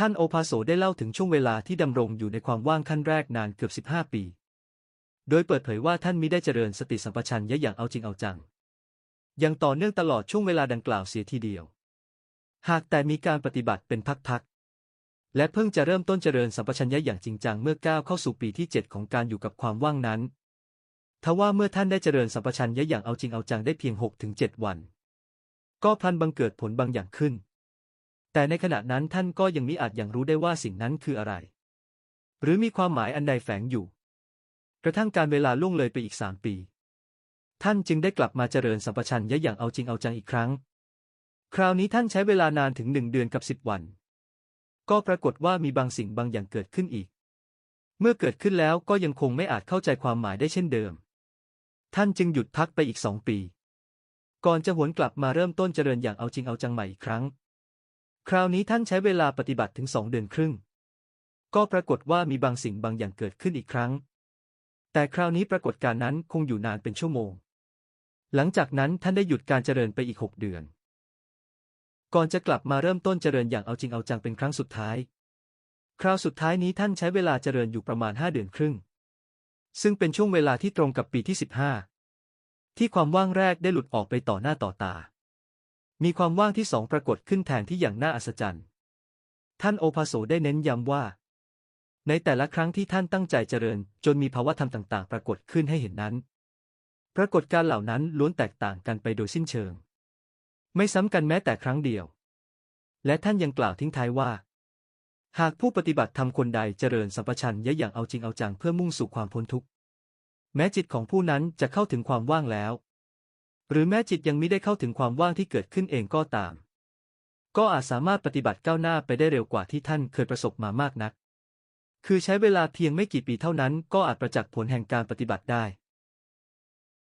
ท่านโอภาโสได้เล่าถึงช่วงเวลาที่ดำรงอยู่ในความว่างขั้นแรกนานเกือบ 15 ปี โดยเปิดเผยว่าท่านมิได้เจริญสติสัมปชัญญะอย่างเอาจริงเอาจัง ยังต่อเนื่องตลอดช่วงเวลาดังกล่าวเสียทีเดียว หากแต่มีการปฏิบัติเป็นพักๆ และเพิ่งจะเริ่มต้นเจริญสัมปชัญญะอย่างจริงจังเมื่อก้าวเข้าสู่ปีที่ 7 ของการอยู่กับความว่างนั้น ทว่าเมื่อท่านได้เจริญสัมปชัญญะอย่างเอาจริงเอาจังได้เพียง 6-7 วัน ก็พลันบังเกิดผลบางอย่างขึ้น แต่ในขณะนั้นท่านก็ยังมิอาจอย่างรู้ได้ว่าสิ่งนั้นคืออะไร หรือมีความหมายอันใดแฝงอยู่ กระทั่งการเวลาล่วงเลยไปอีกสามปี ท่านจึงได้กลับมาเจริญสัมปชัญญะอย่างเอาจริงเอาจังอีกครั้ง คราวนี้ท่านใช้เวลานานถึงหนึ่งเดือนกับสิบวัน ก็ปรากฏว่ามีบางสิ่งบางอย่างเกิดขึ้นอีก เมื่อเกิดขึ้นแล้วก็ยังคงไม่อาจเข้าใจความหมายได้เช่นเดิม ท่านจึงหยุดพักไปอีกสองปี ก่อนจะหวนกลับมาเริ่มต้นเจริญอย่างเอาจริงเอาจังใหม่อีกครั้ง คราวนี้ท่านใช้เวลาปฏิบัติถึงสองเดือนครึ่ง ก็ปรากฏว่ามีบางสิ่งบางอย่างเกิดขึ้นอีกครั้ง แต่คราวนี้ปรากฏการณ์นั้นคงอยู่นานเป็นชั่วโมง หลังจากนั้นท่านได้หยุดการเจริญไปอีกหกเดือน ก่อนจะกลับมาเริ่มต้นเจริญอย่างเอาจริงเอาจังเป็นครั้งสุดท้าย คราวสุดท้ายนี้ท่านใช้เวลาเจริญอยู่ประมาณห้าเดือนครึ่ง ซึ่งเป็นช่วงเวลาที่ตรงกับปีที่สิบห้าที่ความว่างแรกได้หลุดออกไปต่อหน้าต่อตา มีความว่างที่สองปรากฏขึ้นแทนที่อย่างน่าอัศจรรย์ ท่านโอภาโสได้เน้นย้ำว่า ในแต่ละครั้งที่ท่านตั้งใจเจริญ จนมีภาวะธรรมต่าง ๆ ปรากฏขึ้นให้เห็นนั้น ปรากฏการเหล่านั้นล้วนแตกต่างกันไปโดยสิ้นเชิง ไม่ซ้ำกันแม้แต่ครั้งเดียว และท่านยังกล่าวทิ้งท้ายว่า หากผู้ปฏิบัติธรรมคนใดเจริญสัมปชัญญะอย่างเอาจริงเอาจังเพื่อมุ่งสู่ความพ้นทุกข์ แม้จิตของผู้นั้นจะเข้าถึงความว่างแล้ว หรือแม้จิตยังไม่ได้เข้าถึงความว่างที่เกิดขึ้นเองก็ตาม ก็อาจสามารถปฏิบัติก้าวหน้าไปได้เร็วกว่าที่ท่านเคยประสบมามากนัก คือใช้เวลาเพียงไม่กี่ปีเท่านั้นก็อาจประจักษ์ผลแห่งการปฏิบัติได้